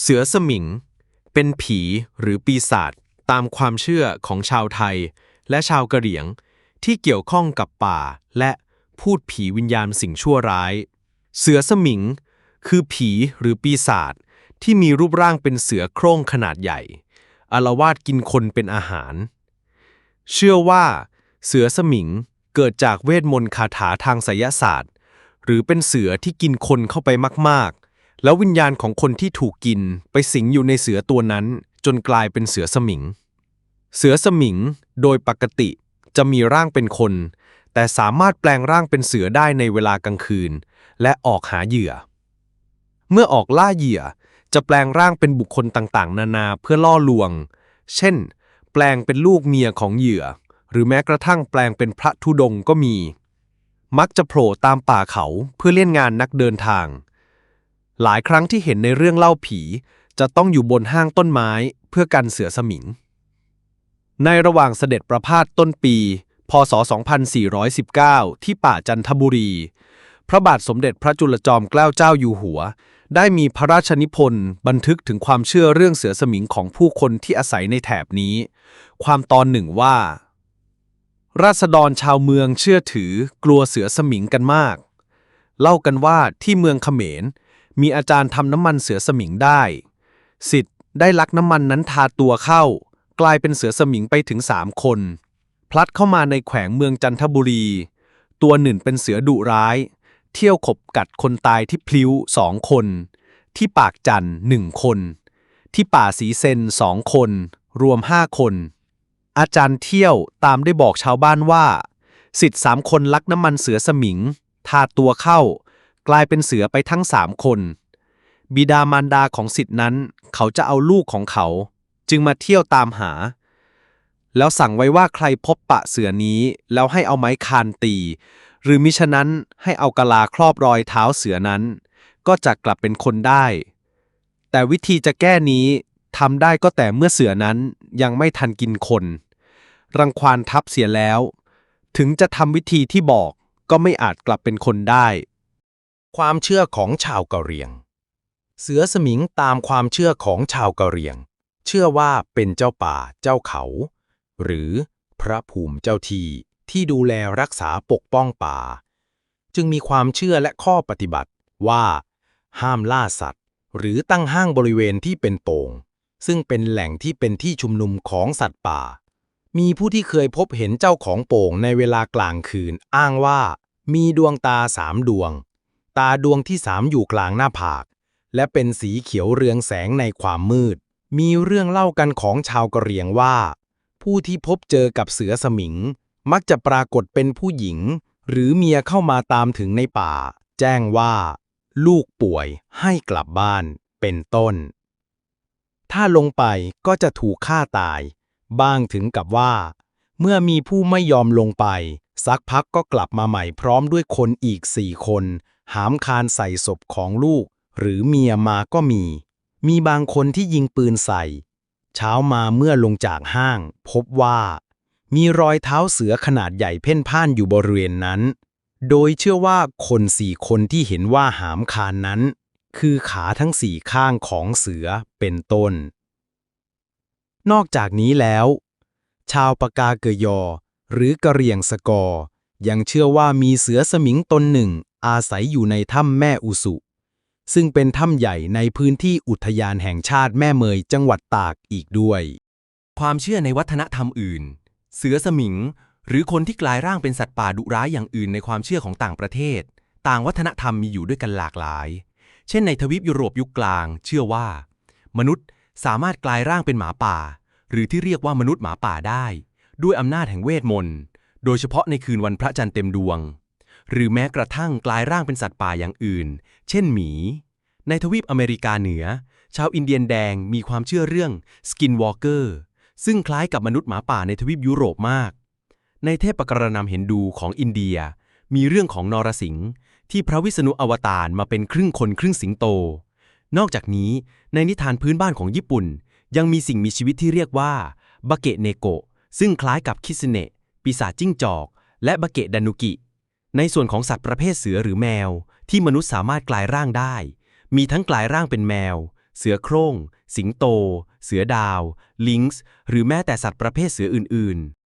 เสือสมิง เป็นผีหรือปีศาจตามความเชื่อของชาวไทย และชาวกะเหรี่ยง ที่เกี่ยวข้องกับป่าและพูดผีวิญญาณสิ่งชั่วร้าย เสือสมิง คือผีหรือปีศาจที่มีรูปร่างเป็นเสือโคร่งขนาดใหญ่อาลวาดกินคนเป็นอาหาร เชื่อว่า เสือสมิงเกิดจากเวทมนต์คาถาทางไสยศาสตร์ หรือเป็นเสือที่กินคนเข้าไปมากๆ แล้ววิญญาณของคนที่ถูกกินไปสิงอยู่ในเสือตัวนั้น จนกลายเป็นเสือสมิง เสือสมิงโดยปกติจะมีร่างเป็นคน แต่สามารถแปลงร่างเป็นเสือได้ในเวลากลางคืน และออกหาเหยื่อ เมื่อออกล่าเหยื่อจะแปลงร่างเป็นบุคคลต่างๆ นานาเพื่อล่อลวง เช่น แปลงเป็นลูกเมียของเหยื่อ หรือแม้กระทั่งแปลงเป็นพระธุดงก็มี มักจะโผล่ตามป่าเขาเพื่อเล่นงานนักเดินทาง หลายครั้งที่เห็นในเรื่องเล่าผี จะต้องอยู่บนห้างต้นไม้เพื่อกันเสือสมิง ในระหว่างเสด็จประพาสต้นปี พศ 2419 ที่ป่าจันทบุรี พระบาทสมเด็จพระจุลจอมเกล้าเจ้าอยู่หัว ได้มีพระราชนิพนธ์บันทึกถึงความเชื่อเรื่องเสือสมิงของผู้คนที่อาศัยในแถบนี้ ความตอนหนึ่งว่า ราษฎรชาวเมืองเชื่อถือกลัวเสือสมิงกันมาก เล่ากันว่าที่เมืองเขมร มีอาจารย์ทำน้ำมันเสือสมิงได้สิทธิ์ได้ลักน้ำมันนั้นทาตัวเข้า กลายเป็นเสือสมิงไปถึงสามคน พลัดเข้ามาในแขวงเมืองจันทบุรี ตัวหนึ่งเป็นเสือดุร้าย เที่ยวขบกัดคนตายที่พลิ้วสองคน ที่ปากจันหนึ่งคน ที่ป่าสีเซนสองคน รวมห้าคน อาจารย์เที่ยวตามได้บอกชาวบ้านว่า สิทธิ์สามคนลักน้ำมันเสือสมิง ทาตัวเข้า กลายเป็นเสือไปทั้งสามคน บิดามารดาของสิทธินั้น เขาจะเอาลูกของเขา จึงมาเที่ยวตามหา แล้วสั่งไว้ว่าใครพบปะเสือนี้แล้วให้เอาไม้คานตี หรือมิฉะนั้นให้เอากะลาครอบรอยเท้าเสือนั้น ก็จะกลับเป็นคนได้ แต่วิธีจะแก้นี้ทำได้ก็แต่เมื่อเสือนั้นยังไม่ทันกินคน รังควานทับเสียแล้ว ถึงจะทำวิธีที่บอกก็ไม่อาจกลับเป็นคนได้ ความเชื่อของชาวกะเหรี่ยง เสือสมิงตามความเชื่อของชาวกะเหรี่ยง เชื่อว่าเป็นเจ้าป่าเจ้าเขา หรือพระภูมิเจ้าที่ที่ดูแลรักษาปกป้องป่า จึงมีความเชื่อและข้อปฏิบัติว่า ห้ามล่าสัตว์ หรือตั้งห้างบริเวณที่เป็นโป่งซึ่งเป็นแหล่งที่เป็นที่ชุมนุมของสัตว์ป่า มีผู้ที่เคยพบเห็นเจ้าของโป่งในเวลากลางคืนอ้างว่า มีดวงตาสามดวง ตาดวงที่สามอยู่กลางหน้าผาก และเป็นสีเขียวเรืองแสงในความมืด มีเรื่องเล่ากันของชาวกะเหรี่ยงว่า ผู้ที่พบเจอกับเสือสมิง มักจะปรากฏเป็นผู้หญิง หรือเมียเข้ามาตามถึงในป่า แจ้งว่า ลูกป่วยให้กลับบ้านเป็นต้น ถ้าลงไปก็จะถูกฆ่าตาย บ้างถึงกับว่า เมื่อมีผู้ไม่ยอมลงไป สักพักก็กลับมาใหม่พร้อมด้วยคนอีกสี่คน หามคานใส่ศพของลูก หรือเมียมาก็มี มีบางคนที่ยิงปืนใส่ เช้ามาเมื่อลงจากห้าง พบว่า มีรอยเท้าเสือขนาดใหญ่เพ่นพ่านอยู่บริเวณนั้น โดยเชื่อว่าคนสี่คนที่เห็นว่าหามคานนั้น คือขาทั้งสี่ข้างของเสือเป็นต้น นอกจากนี้แล้ว ชาวปากาเกยอ หรือกะเหรี่ยงสกอยังเชื่อว่ามีเสือสมิงตนหนึ่ง อาศัยอยู่ในถ้ำแม่อุสุ ซึ่งเป็นถ้ำใหญ่ในพื้นที่อุทยานแห่งชาติแม่เมยจังหวัดตากอีกด้วย ความเชื่อในวัฒนธรรมอื่น เสือสมิง หรือคนที่กลายร่างเป็นสัตว์ป่าดุร้ายอย่างอื่นในความเชื่อของต่างประเทศ ต่างวัฒนธรรมมีอยู่ด้วยกันหลากหลาย เช่นในทวีปยุโรปยุคกลาง เชื่อว่า มนุษย์สามารถกลายร่างเป็นหมาป่า หรือที่เรียกว่ามนุษย์หมาป่าได้ ด้วยอำนาจแห่งเวทมนต์ โดยเฉพาะในคืนวันพระจันทร์เต็มดวง หรือแม้กระทั่งกลายร่างเป็นสัตว์ป่าอย่างอื่น เช่นหมี ในทวีปอเมริกาเหนือ ชาวอินเดียนแดงมีความเชื่อเรื่องสกินวอล์กเกอร์ซึ่งคล้ายกับมนุษย์หมาป่าในทวีปยุโรปมาก ในเทพกรณำเห็นดูของอินเดีย มีเรื่องของนรสิงห์ที่พระวิษณุอวตารมาเป็นครึ่งคนครึ่งสิงโต นอกจากนี้ในนิทานพื้นบ้านของญี่ปุ่น ยังมีสิ่งมีชีวิตที่เรียกว่าบาเกะเนโกะซึ่งคล้ายกับคิสเนะปีศาจจิ้งจอก และบาเกะดานุกิ ในส่วนของสัตว์ประเภทเสือหรือแมว ที่มนุษย์สามารถกลายร่างได้ มีทั้งกลายร่างเป็นแมว เสือโคร่ง สิงโต เสือดาว ลิงซ์ หรือแม้แต่สัตว์ประเภทเสืออื่น ๆ